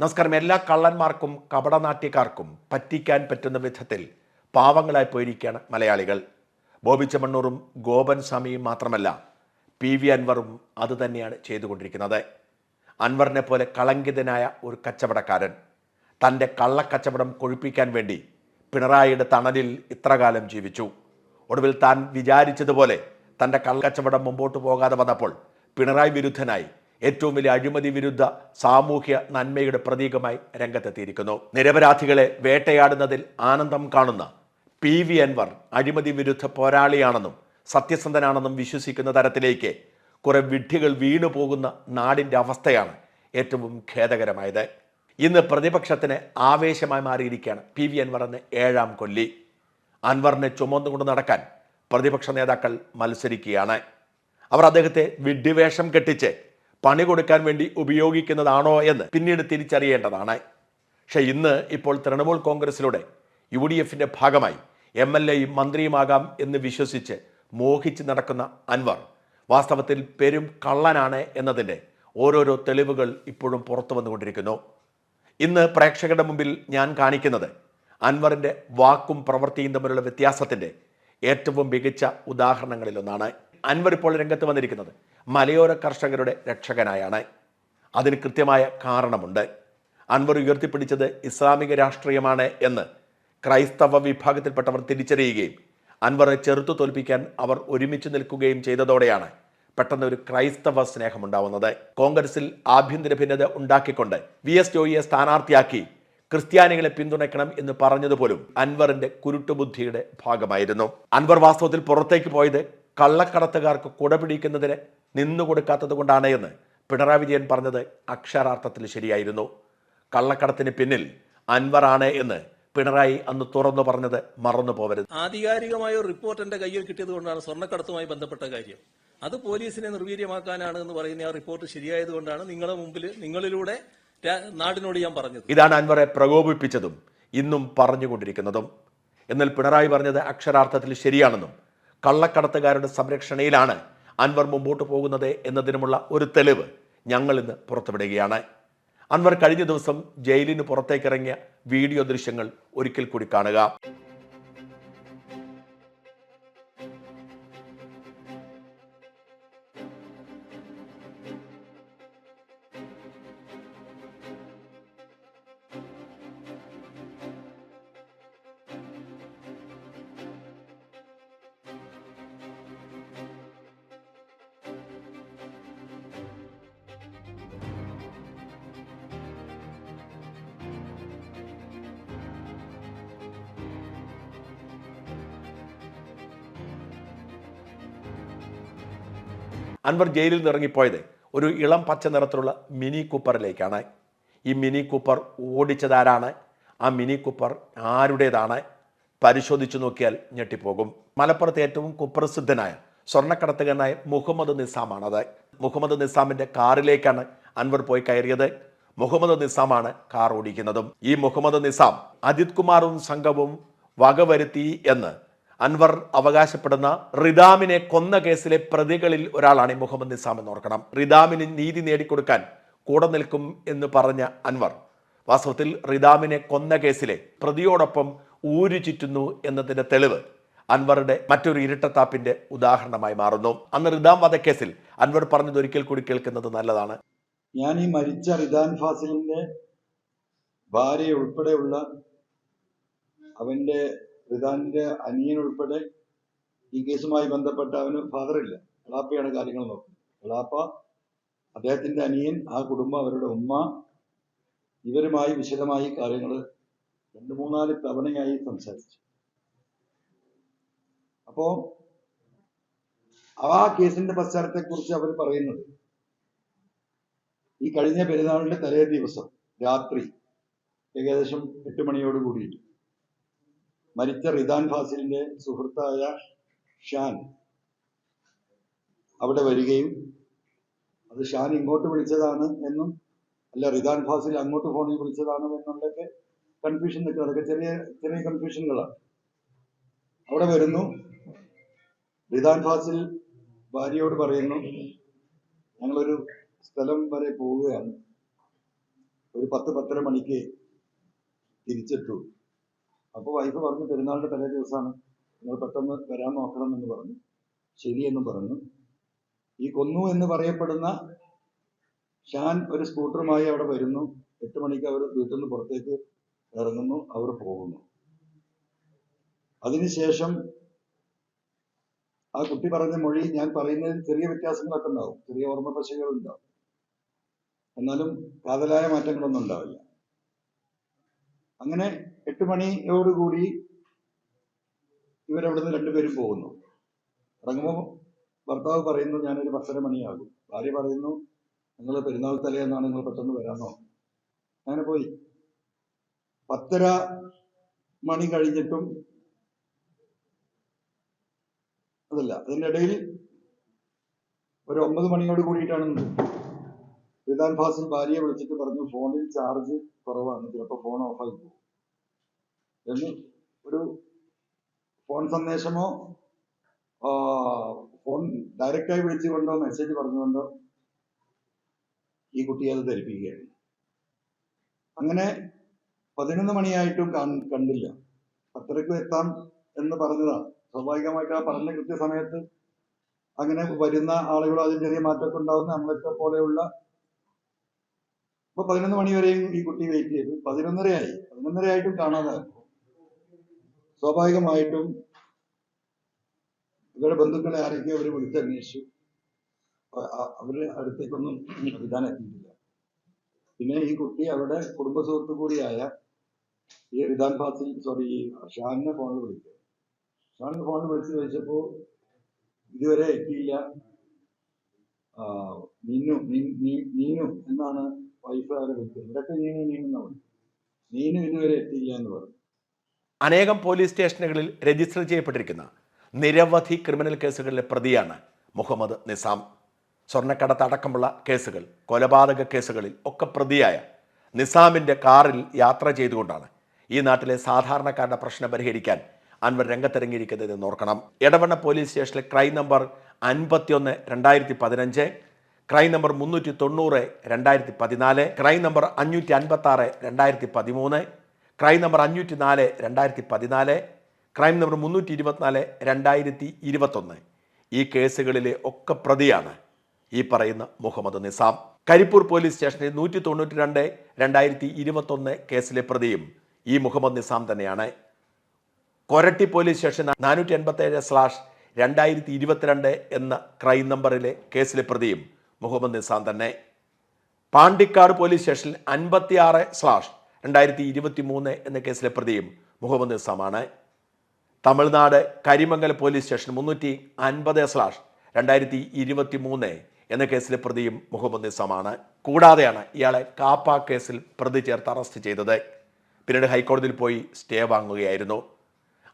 നമസ്കാരം. എല്ലാ കള്ളന്മാർക്കും കപടനാട്യക്കാർക്കും പറ്റിക്കാൻ പറ്റുന്ന വിധത്തിൽ പാവങ്ങളായി പോയിരിക്കുകയാണ് മലയാളികൾ. ബോബി ചെമ്മണ്ണൂറും ഗോപൻ സ്വാമിയും മാത്രമല്ല പി വി അൻവറും അതുതന്നെയാണ് ചെയ്തുകൊണ്ടിരിക്കുന്നത്. അൻവറിനെ പോലെ കളങ്കിതനായ ഒരു കച്ചവടക്കാരൻ തന്റെ കള്ളക്കച്ചവടം കൊഴുപ്പിക്കാൻ വേണ്ടി പിണറായിയുടെ തണലിൽ ഇത്രകാലം ജീവിച്ചു. ഒടുവിൽ താൻ വിചാരിച്ചതുപോലെ തന്റെ കള്ളക്കച്ചവടം മുമ്പോട്ട് പോകാതെ വന്നപ്പോൾ പിണറായി വിരുദ്ധനായി ഏറ്റവും വലിയ അഴിമതി വിരുദ്ധ സാമൂഹ്യ നന്മയുടെ പ്രതീകമായി രംഗത്തെത്തിയിരിക്കുന്നു. നിരപരാധികളെ വേട്ടയാടുന്നതിൽ ആനന്ദം കാണുന്ന പി വി അൻവർ അഴിമതി വിരുദ്ധ പോരാളിയാണെന്നും സത്യസന്ധനാണെന്നും വിശ്വസിക്കുന്ന തരത്തിലേക്ക് കുറെ വിഡ്ഢികൾ വീണു പോകുന്ന നാടിന്റെ അവസ്ഥയാണ് ഏറ്റവും ഖേദകരമായത്. ഇന്ന് പ്രതിപക്ഷത്തിന് ആവേശമായി മാറിയിരിക്കുകയാണ് പി വി അൻവർ എന്ന ഏഴാം കൊല്ലി. അൻവറിനെ ചുമന്നുകൊണ്ട് നടക്കാൻ പ്രതിപക്ഷ നേതാക്കൾ മത്സരിക്കുകയാണ്. അവർ അദ്ദേഹത്തെ വിഡ്ഢിവേഷം കെട്ടിച്ച് പണി കൊടുക്കാൻ വേണ്ടി ഉപയോഗിക്കുന്നതാണോ എന്ന് പിന്നീട് തിരിച്ചറിയേണ്ടതാണ്. പക്ഷേ ഇന്ന് ഇപ്പോൾ തൃണമൂൽ കോൺഗ്രസിലൂടെ യു ഡി എഫിന്റെ ഭാഗമായി എം എൽ എയും മന്ത്രിയുമാകാം എന്ന് വിശ്വസിച്ച് മോഹിച്ച് നടക്കുന്ന അൻവർ വാസ്തവത്തിൽ പെരും കള്ളനാണ് എന്നതിന്റെ ഓരോരോ തെളിവുകൾ ഇപ്പോഴും പുറത്തു വന്നുകൊണ്ടിരിക്കുന്നു. ഇന്ന് പ്രേക്ഷകരുടെ മുമ്പിൽ ഞാൻ കാണിക്കുന്നത് അൻവറിന്റെ വാക്കും പ്രവൃത്തിയും തമ്മിലുള്ള വ്യത്യാസത്തിന്റെ ഏറ്റവും മികച്ച ഉദാഹരണങ്ങളിലൊന്നാണ്. അൻവർ ഇപ്പോൾ രംഗത്ത് വന്നിരിക്കുന്നത് മലയോര കർഷകരുടെ രക്ഷകനായാണ്. അതിന് കൃത്യമായ കാരണമുണ്ട്. അൻവർ ഉയർത്തിപ്പിടിച്ചത് ഇസ്ലാമിക രാഷ്ട്രീയമാണ് എന്ന് ക്രൈസ്തവ വിഭാഗത്തിൽപ്പെട്ടവർ തിരിച്ചറിയുകയും അൻവറെ ചെറുത്തു തോൽപ്പിക്കാൻ അവർ ഒരുമിച്ച് നിൽക്കുകയും ചെയ്തതോടെയാണ് പെട്ടെന്ന് ഒരു ക്രൈസ്തവ സ്നേഹമുണ്ടാവുന്നത് കോൺഗ്രസിൽ ആഭ്യന്തര ഭിന്നത ഉണ്ടാക്കിക്കൊണ്ട് വി എസ് ജോയിയെ സ്ഥാനാർത്ഥിയാക്കി ക്രിസ്ത്യാനികളെ പിന്തുണയ്ക്കണം എന്ന് പറഞ്ഞതുപോലും അൻവറിന്റെ കുരുട്ടുബുദ്ധിയുടെ ഭാഗമായിരുന്നു. അൻവർ വാസ്തവത്തിൽ പുറത്തേക്ക് പോയത് കള്ളക്കടത്തുകാർക്ക് കുട പിടിക്കുന്നതിന് നിന്നുകൊടുക്കാത്തത് കൊണ്ടാണ് എന്ന് പിണറായി വിജയൻ പറഞ്ഞത് അക്ഷരാർത്ഥത്തിൽ ശരിയായിരുന്നു. കള്ളക്കടത്തിന് പിന്നിൽ അൻവറാണ് എന്ന് പിണറായി അന്ന് തുറന്നു പറഞ്ഞത് മറന്നു പോവരുത്. ആധികാരികമായ ഒരു റിപ്പോർട്ട് എന്റെ കയ്യിൽ കിട്ടിയത് കൊണ്ടാണ് സ്വർണക്കടത്തുമായി ബന്ധപ്പെട്ട കാര്യം. അത് പോലീസിനെ നിർവീര്യമാക്കാനാണ് എന്ന് പറയുന്ന ആ റിപ്പോർട്ട് ശരിയായത് കൊണ്ടാണ് നിങ്ങളുടെ മുമ്പിൽ നിങ്ങളിലൂടെ നാടിനോട് ഞാൻ പറഞ്ഞത്. ഇതാണ് അൻവറെ പ്രകോപിപ്പിച്ചതും ഇന്നും പറഞ്ഞുകൊണ്ടിരിക്കുന്നതും. എന്നാൽ പിണറായി പറഞ്ഞത് അക്ഷരാർത്ഥത്തിൽ ശരിയാണെന്നും കള്ളക്കടത്തുകാരുടെ സംരക്ഷണയിലാണ് അൻവർ മുമ്പോട്ട് പോകുന്നത് എന്നതിനുമുള്ള ഒരു തെളിവ് ഞങ്ങൾ ഇന്ന് പുറത്തുവിടുകയാണ്. അൻവർ കഴിഞ്ഞ ദിവസം ജയിലിന് പുറത്തേക്കിറങ്ങിയ വീഡിയോ ദൃശ്യങ്ങൾ ഒരിക്കൽ കൂടി കാണുക. അൻവർ ജയിലിൽ നിന്ന് ഇറങ്ങിപ്പോയത്. ഒരു ഇളം പച്ച നിറത്തിലുള്ള മിനി കൂപ്പറിലേക്കാണ്. ഈ മിനി കൂപ്പർ ഓടിച്ചതാരാണ്? ആ മിനി കൂപ്പർ ആരുടേതാണ്? പരിശോധിച്ചു നോക്കിയാൽ ഞെട്ടിപ്പോകും. മലപ്പുറത്ത് ഏറ്റവും കുപ്രസിദ്ധനായ സ്വർണക്കടത്തുകാരനായ മുഹമ്മദ് നിസാമാണത്. മുഹമ്മദ് നിസാമിന്റെ കാറിലേക്കാണ് അൻവർ പോയി കയറിയത്. മുഹമ്മദ് നിസാമാണ് കാർ ഓടിക്കുന്നതും. ഈ മുഹമ്മദ് നിസാം അജിത് കുമാറും സംഘവും വകവരുത്തി എന്ന് അൻവർ അവകാശപ്പെടുന്ന റിദാമിനെ കൊന്ന കേസിലെ പ്രതികളിൽ ഒരാളാണ് ഈ മുഹമ്മദ് നിസാം എന്ന് ഓർക്കണം. റിദാമിന് നീതി നേടിക്കൊടുക്കാൻ കൂടെ നിൽക്കും എന്ന് പറഞ്ഞ അൻവർ വാസ്തവത്തിൽ റിദാമിനെ കൊന്ന കേസിലെ പ്രതിയോടൊപ്പം ഊരു ചുറ്റുന്നു എന്നതിന്റെ തെളിവ് അൻവറുടെ മറ്റൊരു ഇരട്ടത്താപ്പിന്റെ ഉദാഹരണമായി മാറുന്നു. അന്ന് റിദാം വധക്കേസിൽ അൻവർ പറഞ്ഞത് ഒരിക്കൽ കൂടി കേൾക്കുന്നത് നല്ലതാണ്. ഞാൻ ഈ മരിച്ച റിദാൻ ഫാസിലിന്റെ ഭാര്യ ഉൾപ്പെടെയുള്ള അവന്റെ റിദാന്റെ അനിയൻ ഉൾപ്പെടെ ഈ കേസുമായി ബന്ധപ്പെട്ട അവന് ഫാദറില്ല എളാപ്പയാണ് കാര്യങ്ങൾ നോക്കുന്നത്. എളാപ്പ അദ്ദേഹത്തിന്റെ അനിയൻ ആ കുടുംബം അവരുടെ ഉമ്മ ഇവരുമായി വിശദമായി കാര്യങ്ങൾ രണ്ട് മൂന്നാൽ തവണയായി സംസാരിച്ചു. അപ്പോ ആ കേസിന്റെ പശ്ചാത്തലത്തെ കുറിച്ച് അവർ പറയുന്നത് ഈ കഴിഞ്ഞ പെരുന്നാളിന്റെ തലേ ദിവസം രാത്രി ഏകദേശം എട്ട് മണിയോട് കൂടിയിട്ട് മരിച്ച റിദാൻ ഫാസിലിന്റെ സുഹൃത്തായ ഷാൻ. അവിടെ വരികയും അത് ഷാൻ ഇങ്ങോട്ട് വിളിച്ചതാണ് എന്നും അല്ല റിദാൻ ഫാസിൽ അങ്ങോട്ട് ഫോണിൽ വിളിച്ചതാണ് എന്നുള്ളൊക്കെ കൺഫ്യൂഷൻ നിൽക്കുന്നത്. അതൊക്കെ ചെറിയ ചെറിയ കൺഫ്യൂഷനുകളാണ് അവിടെ വരുന്നു. റിദാൻ ഫാസിൽ ഭാര്യയോട് പറയുന്നു ഞങ്ങളൊരു സ്ഥലം വരെ പോവുകയാണ്. ഒരു പത്ത് പത്തര മണിക്ക് തിരിച്ചെത്തു. അപ്പോൾ വൈഫ് പറഞ്ഞു പെരുന്നാളിന്റെ തലേ ദിവസമാണ് നിങ്ങൾ പെട്ടെന്ന് വരാൻ നോക്കണം എന്ന് പറഞ്ഞു. ശരിയെന്നും പറഞ്ഞു. ഈ കൊന്നു എന്ന് പറയപ്പെടുന്ന ഷാൻ ഒരു സ്കൂട്ടറുമായി അവിടെ വരുന്നു. എട്ട് മണിക്ക് അവർ വീട്ടിൽ നിന്ന് പുറത്തേക്ക് ഇറങ്ങുന്നു. അവർ പോകുന്നു. അതിനുശേഷം ആ കുട്ടി പറഞ്ഞ മൊഴി ഞാൻ പറയുന്നതിൽ ചെറിയ വ്യത്യാസങ്ങളൊക്കെ ഉണ്ടാവും. ചെറിയ ഓർമ്മ പശകൾ ഉണ്ടാവും. എന്നാലും കാതലായ മാറ്റങ്ങളൊന്നും ഉണ്ടാവില്ല. അങ്ങനെ എട്ട് മണിയോടുകൂടി ഇവരവിടുന്ന് രണ്ടുപേരും പോകുന്നു. ഇറങ്ങുമ്പോൾ ഭർത്താവ് പറയുന്നു ഞാനൊരു പത്തര മണിയാകും. ഭാര്യ പറയുന്നു നിങ്ങൾ പെരുന്നാൾ തലേന്നാണ് നിങ്ങൾ പെട്ടെന്ന് വരാമോ അങ്ങനെ പോയി. പത്തര മണി കഴിഞ്ഞിട്ടും അതല്ല അതിന്റെ ഇടയിൽ ഒരു ഒമ്പത് മണിയോട് കൂടിയിട്ടാണ് വിധാൻ ഫാസിൽ ഭാര്യയെ വിളിച്ചിട്ട് പറഞ്ഞു ഫോണിൽ ചാർജ് കുറവാണ് ചിലപ്പോൾ ഫോൺ ഓഫായി പോകും. എന്ന് ഒരു ഫോൺ സന്ദേശമോ ഫോൺ ഡയറക്റ്റായി വിളിച്ചുകൊണ്ടോ മെസ്സേജ് പറഞ്ഞുകൊണ്ടോ ഈ കുട്ടിയെ അത് ധരിപ്പിക്കുകയാണ്. അങ്ങനെ പതിനൊന്ന് മണിയായിട്ടും കണ്ടില്ല. പത്തരക്ക് എത്താം എന്ന് പറഞ്ഞതാണ് സ്വാഭാവികമായിട്ട് ആ പറഞ്ഞ കൃത്യസമയത്ത് അങ്ങനെ വരുന്ന ആളുകളും അതിൽ ചെറിയ മാറ്റമൊക്കെ ഉണ്ടാവുന്ന നമ്മളൊക്കെ പോലെയുള്ള ഇപ്പൊ പതിനൊന്ന് മണി വരെയും ഈ കുട്ടി വെയിറ്റ് ചെയ്തു. പതിനൊന്നരയായി. പതിനൊന്നരയായിട്ടും കാണാതെ സ്വാഭാവികമായിട്ടും ഇവരുടെ ബന്ധുക്കളെ ആരൊക്കെ അവർ വിളിച്ചന്വേഷിച്ചു അവരുടെ അടുത്തേക്കൊന്നും വിധാൻ എത്തിയിട്ടില്ല. പിന്നെ ഈ കുട്ടി അവരുടെ കുടുംബ സുഹൃത്തു കൂടിയായ ഈ റിദാൻ ഫാസിൽ സോറി ഈ ഷാനിനെ ഫോണിൽ വിളിക്കുക ഷാനിനെ ഫോണിൽ വിളിച്ച് ചോദിച്ചപ്പോ ഇതുവരെ എത്തിയില്ല. നീനു നീനു എന്നാണ് വൈഫ് അവരെ വിളിച്ചത്. ഇവരൊക്കെ നീനു നീനു എന്നാണ്. നീനു ഇതുവരെ എത്തിയില്ല എന്ന് പറഞ്ഞു. അനേകം പോലീസ് സ്റ്റേഷനുകളിൽ രജിസ്റ്റർ ചെയ്യപ്പെട്ടിരിക്കുന്ന നിരവധി ക്രിമിനൽ കേസുകളിലെ പ്രതിയാണ് മുഹമ്മദ് നിസാം. സ്വർണക്കടത്ത് അടക്കമുള്ള കേസുകൾ കൊലപാതക കേസുകളിൽ ഒക്കെ പ്രതിയായ നിസാമിന്റെ കാറിൽ യാത്ര ചെയ്തുകൊണ്ടാണ് ഈ നാട്ടിലെ സാധാരണക്കാരുടെ പ്രശ്നം പരിഹരിക്കാൻ അൻവർ രംഗത്തിറങ്ങിയിരിക്കുന്നത് എന്ന് ഓർക്കണം. എടവണ്ണ പോലീസ് സ്റ്റേഷനിലെ ക്രൈം നമ്പർ അൻപത്തിയൊന്ന് രണ്ടായിരത്തി പതിനഞ്ച് ക്രൈം നമ്പർ മുന്നൂറ്റി തൊണ്ണൂറ് രണ്ടായിരത്തി പതിനാല് ക്രൈം നമ്പർ അഞ്ഞൂറ്റി അൻപത്തി ആറ് രണ്ടായിരത്തി പതിമൂന്ന് ക്രൈം നമ്പർ അഞ്ഞൂറ്റി നാല് രണ്ടായിരത്തി പതിനാല് ക്രൈം നമ്പർ മുന്നൂറ്റി ഇരുപത്തിനാല് രണ്ടായിരത്തി ഇരുപത്തൊന്ന് ഈ കേസുകളിലെ ഒക്കെ പ്രതിയാണ് ഈ പറയുന്ന മുഹമ്മദ് നിസാം. കരിപ്പൂർ പോലീസ് സ്റ്റേഷനിൽ നൂറ്റി തൊണ്ണൂറ്റി രണ്ട് രണ്ടായിരത്തി ഇരുപത്തൊന്ന് കേസിലെ പ്രതിയും ഈ മുഹമ്മദ് നിസാം തന്നെയാണ്. കൊരട്ടി പോലീസ് സ്റ്റേഷൻ നാനൂറ്റി എൺപത്തി ഏഴ് സ്ലാഷ് രണ്ടായിരത്തി ഇരുപത്തിരണ്ട് എന്ന ക്രൈം നമ്പറിലെ കേസിലെ പ്രതിയും മുഹമ്മദ് നിസാം തന്നെ. പാണ്ടിക്കാട് പോലീസ് സ്റ്റേഷനിൽ അൻപത്തി ആറ് സ്ലാഷ് രണ്ടായിരത്തി ഇരുപത്തി മൂന്ന് എന്ന കേസിലെ പ്രതിയും മുഹമ്മദ് നിസാമാണ്. തമിഴ്നാട് കരിമംഗൽ പോലീസ് സ്റ്റേഷൻ മുന്നൂറ്റി അൻപത് സ്ലാഷ് രണ്ടായിരത്തി ഇരുപത്തി മൂന്ന് എന്ന കേസിലെ പ്രതിയും മുഹമ്മദ് നിസാമാണ്. കൂടാതെയാണ് ഇയാളെ കാപ്പ കേസിൽ പ്രതി ചേർത്ത് അറസ്റ്റ് ചെയ്തത്. പിന്നീട് ഹൈക്കോടതിയിൽ പോയി സ്റ്റേ വാങ്ങുകയായിരുന്നു.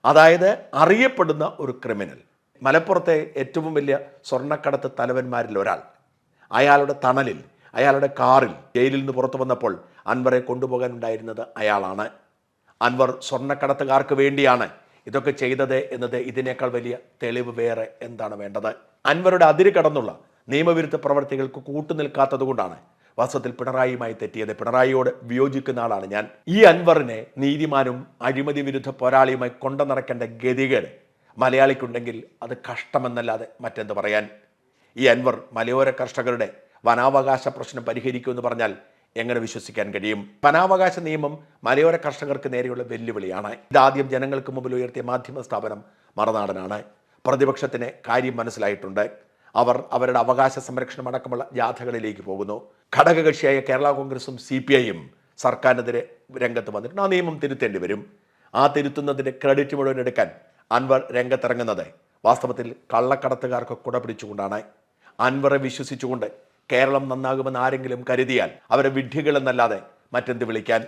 അതായത് അറിയപ്പെടുന്ന ഒരു ക്രിമിനൽ മലപ്പുറത്തെ ഏറ്റവും വലിയ സ്വർണക്കടത്ത് തലവന്മാരിൽ ഒരാൾ. അയാളുടെ തണലിൽ അയാളുടെ കാറിൽ ജയിലിൽ നിന്ന് പുറത്തു വന്നപ്പോൾ അൻവറെ കൊണ്ടുപോകാനുണ്ടായിരുന്നത് അയാളാണ്. അൻവർ സ്വർണക്കടത്തുകാർക്ക് വേണ്ടിയാണ് ഇതൊക്കെ ചെയ്തത് എന്നത് ഇതിനേക്കാൾ വലിയ തെളിവ് വേറെ എന്താണ് വേണ്ടത്? അൻവറുടെ അതിര് കടന്നുള്ള നിയമവിരുദ്ധ പ്രവർത്തികൾക്ക് കൂട്ടുനിൽക്കാത്തത് കൊണ്ടാണ് വാസ്തവത്തിൽ പിണറായിയുമായി തെറ്റിയത്. പിണറായിയോട് വിയോജിക്കുന്ന ആളാണ് ഞാൻ. ഈ അൻവറിനെ നീതിമാനും അഴിമതി വിരുദ്ധ പോരാളിയുമായി കൊണ്ടു നടക്കേണ്ട മലയാളിക്കുണ്ടെങ്കിൽ അത് കഷ്ടമെന്നല്ലാതെ മറ്റെന്ത് പറയാൻ? ഈ അൻവർ മലയോര കർഷകരുടെ വനാവകാശ പ്രശ്നം പരിഹരിക്കുമെന്ന് പറഞ്ഞാൽ എങ്ങനെ വിശ്വസിക്കാൻ കഴിയും? വനാവകാശ നിയമം മലയോര കർഷകർക്ക് നേരെയുള്ള വെല്ലുവിളിയാണ്. ഇതാദ്യം ജനങ്ങൾക്ക് മുമ്പിൽ ഉയർത്തിയ മാധ്യമ സ്ഥാപനം മറുനാടനാണ്. പ്രതിപക്ഷത്തിന് കാര്യം മനസ്സിലായിട്ടുണ്ട്. അവർ അവരുടെ അവകാശ സംരക്ഷണം അടക്കമുള്ള ജാഥകളിലേക്ക് പോകുന്നു. ഘടകകക്ഷിയായ കേരള കോൺഗ്രസും സി പി ഐയും സർക്കാരിനെതിരെ രംഗത്ത് വന്നിട്ടുണ്ട്. ആ നിയമം തിരുത്തേണ്ടി വരും. ആ തിരുത്തുന്നതിന്റെ ക്രെഡിറ്റ് മുഴുവൻ എടുക്കാൻ അൻവർ രംഗത്തിറങ്ങുന്നത് വാസ്തവത്തിൽ കള്ളക്കടത്തുകാർക്ക് കുട പിടിച്ചുകൊണ്ടാണ് അൻവറെ വിശ്വസിച്ചുകൊണ്ട് കേരളം നന്നാകുമെന്ന് ആരെങ്കിലും കരുതിയാൽ അവരെ വിഡ്ഢികളെന്നല്ലാതെ മറ്റെന്ത് വിളിക്കാൻ?